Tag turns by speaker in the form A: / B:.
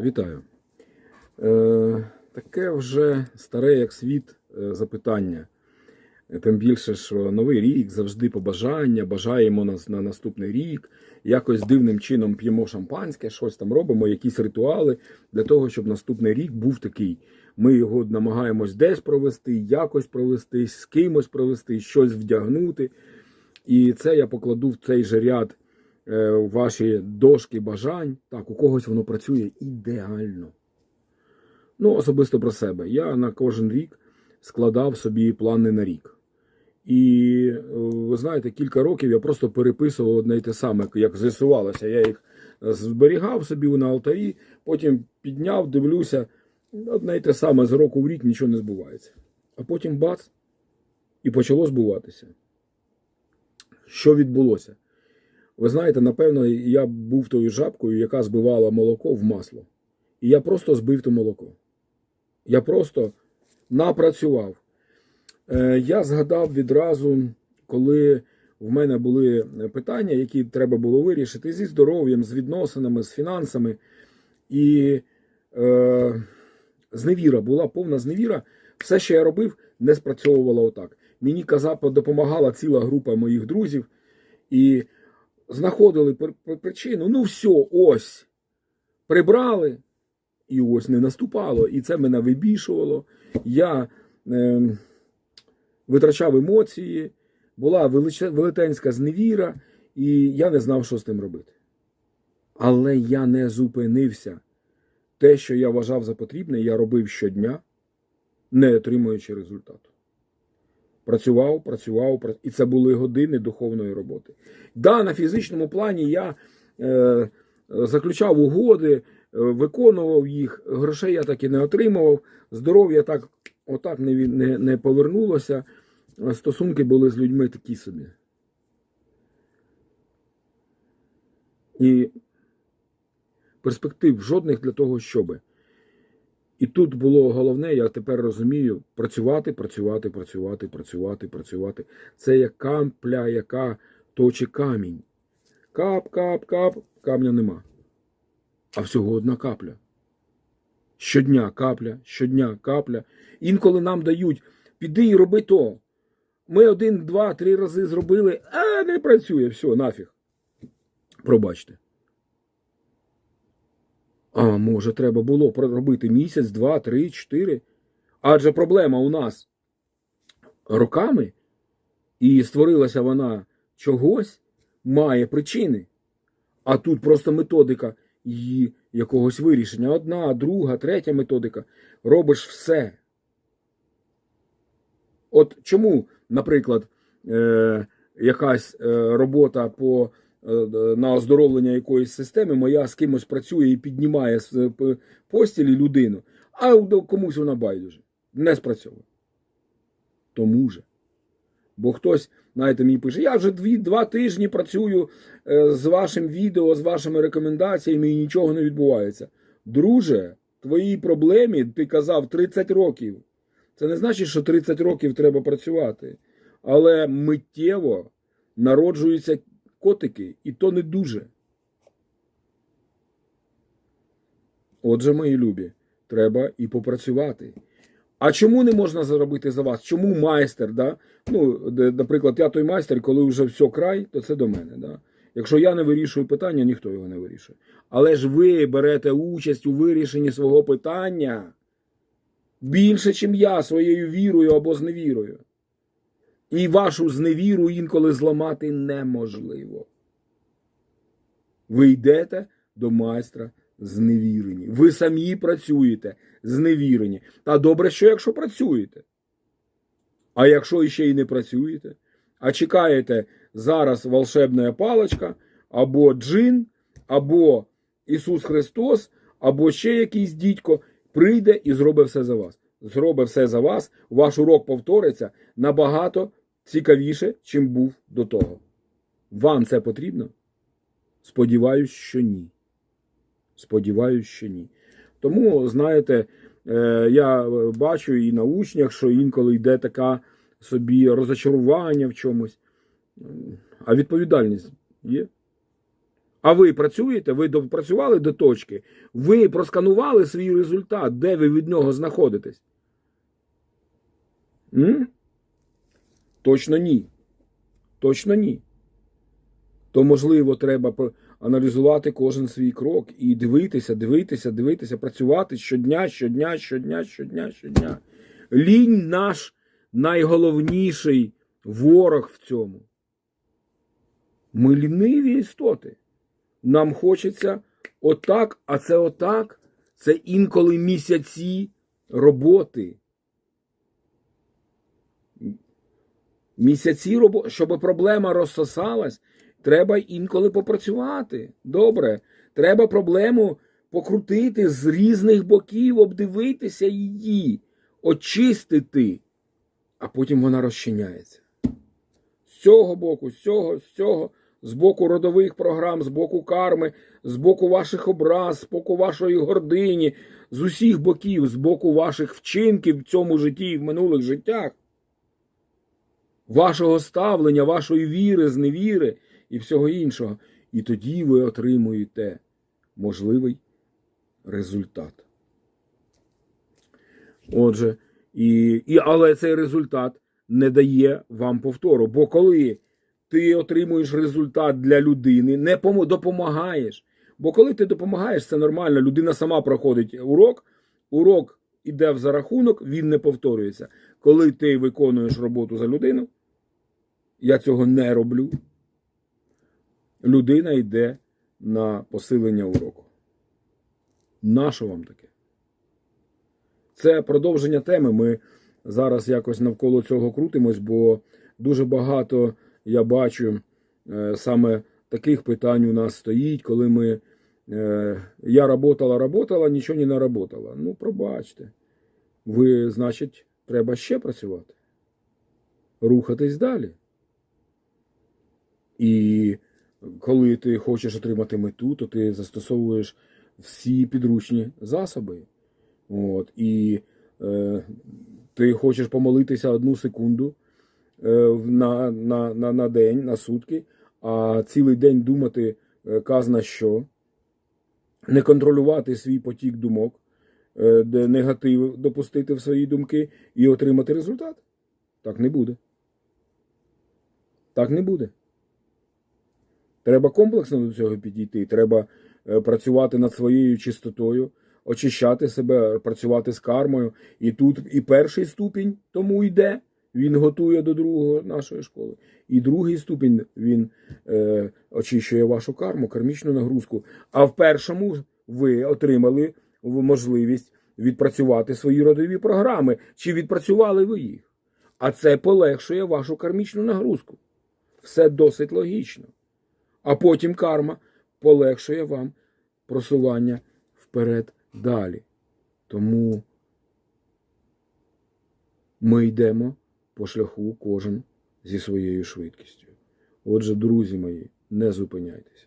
A: Вітаю. Е, таке вже старе як світ е, запитання. Е, Тим більше, що новий рік завжди побажання, бажаємо нас на наступний рік, якось дивним чином п'ємо шампанське, щось там робимо, якісь ритуали для того, щоб наступний рік був такий. Ми його намагаємось десь провести, якось провести, з кимось провести, щось вдягнути. І це я покладу в цей же ряд ваші дошки бажань. Так, у когось воно працює ідеально. Ну, особисто про себе. Я на кожен рік складав собі плани на рік. І е, ви знаєте, кілька років я просто переписував одне й те саме, як з'ясувалося. Я їх зберігав собі на алтарі, потім підняв, дивлюся, одне й те саме з року в рік нічого не збувається. А потім бац, і почало збуватися. Що відбулося? Ви знаєте, напевно, я був тою жабкою, яка збивала молоко в масло. І я просто збив то молоко. Я просто напрацював. Е, Я згадав відразу, коли в мене були питання, які треба було вирішити зі здоров'ям, з відносинами, з фінансами. І е, зневіра була повна зневіра. Все, що я робив, не спрацьовувало отак. Мені казав, допомагала ціла група моїх друзів і знаходили пр- пр- причину. Ну, все, ось. Прибрали, і ось не наступало. І це мене вибішувало. Я е, витрачав емоції, була велетенська зневіра, і я не знав, що з тим робити. Але я не зупинився. Те, що я вважав за потрібне, я робив щодня, не отримуючи результату. Працював, працював, пра- і це були години духовної роботи. Да, на фізичному плані я е, заключав угоди, е, виконував їх, грошей я так і не отримував, здоров'я так отак не, не, не повернулося. Стосунки були з людьми такі собі. І перспектив жодних для того, щоби. І тут було головне, я тепер розумію, працювати, працювати, працювати, працювати, працювати. Це як капля, яка точить камінь. Кап, кап, кап, камня нема. А всього одна капля. Щодня капля, щодня капля. Інколи нам дають, піди і роби то. Ми один, два, три рази зробили, а не працює, все, нафіг. Пробачте. А може, треба було проробити місяць, два, три, чотири. Адже проблема у нас роками, і створилася вона чогось, має причини. А тут просто методика її якогось вирішення. Одна, друга, третя методика. Робиш все. От чому, наприклад, е, якась е, робота по на оздоровлення якоїсь системи, моя з кимось працює і піднімає з е, постілі людину, а комусь вона байдуже. Не спрацьовує. Тому же. Бо хтось, знаєте, мені пише, я вже дві, два тижні працюю е, з вашим відео, з вашими рекомендаціями і нічого не відбувається. Друже, твоїй проблемі ти казав 30 років. Це не значить, що 30 років треба працювати. Але миттєво народжуються котики, і то не дуже. Отже, мої любі, треба і попрацювати. А чому не можна заробити за вас? Чому майстер? Да? Ну, наприклад, я той майстер, коли вже все край, то це до мене. Да? Якщо я не вирішую питання, ніхто його не вирішує. Але ж ви берете участь у вирішенні свого питання більше, ніж я своєю вірою або зневірою. І вашу зневіру інколи зламати неможливо. Ви йдете до майстра зневірені. Ви самі працюєте зневірені. Та добре, що якщо працюєте. А якщо іще й не працюєте, а чекаєте зараз волшебна паличка, або джин, або Ісус Христос, або ще якийсь дідько прийде і зробить все за вас. Зробить все за вас, ваш урок повториться набагато цікавіше, чим був до того. Вам це потрібно? Сподіваюсь, що ні. Сподіваюсь, що ні. Тому, знаєте, е, я бачу і на учнях, що інколи йде така собі розочарування в чомусь. А відповідальність є? А ви працюєте, ви допрацювали до точки, ви просканували свій результат, де ви від нього знаходитесь? М? Точно ні. Точно ні. То, можливо, треба аналізувати кожен свій крок і дивитися, дивитися, дивитися, працювати щодня, щодня, щодня, щодня, щодня. Лінь наш найголовніший ворог в цьому. Ми ліниві істоти. Нам хочеться отак, а це отак. Це інколи місяці роботи. Місяці щоб проблема розсосалась, треба інколи попрацювати. Добре. Треба проблему покрутити з різних боків, обдивитися її, очистити, а потім вона розчиняється. З цього боку, з цього, з цього, з боку родових програм, з боку карми, з боку ваших образ, з боку вашої гордині, з усіх боків, з боку ваших вчинків в цьому житті і в минулих життях вашого ставлення, вашої віри, зневіри і всього іншого. І тоді ви отримуєте можливий результат. Отже, і, і, але цей результат не дає вам повтору. Бо коли ти отримуєш результат для людини, не допомагаєш. Бо коли ти допомагаєш, це нормально. Людина сама проходить урок, урок іде в зарахунок, він не повторюється. Коли ти виконуєш роботу за людину, я цього не роблю. Людина йде на посилення уроку. Нащо вам таке? Це продовження теми. Ми зараз якось навколо цього крутимось, бо дуже багато я бачу е, саме таких питань у нас стоїть, коли ми. е, Я работала, работала, нічого не наработала. Ну, пробачте. Ви, значить, треба ще працювати. Рухатись далі. І коли ти хочеш отримати мету, то ти застосовуєш всі підручні засоби. От, і е, ти хочеш помолитися одну секунду е, на, на, на, на день, на сутки, а цілий день думати е, казна що, не контролювати свій потік думок, е, негатив допустити в свої думки і отримати результат. Так не буде. Так не буде. Треба комплексно до цього підійти. Треба е, працювати над своєю чистотою, очищати себе, працювати з кармою. І тут і перший ступінь тому йде. Він готує до другого нашої школи. І другий ступінь він е, очищує вашу карму, кармічну нагрузку. А в першому ви отримали можливість відпрацювати свої родові програми. Чи відпрацювали ви їх? А це полегшує вашу кармічну нагрузку. Все досить логічно. А потім карма полегшує вам просування вперед далі. Тому ми йдемо по шляху кожен зі своєю швидкістю. Отже, друзі мої, не зупиняйтеся.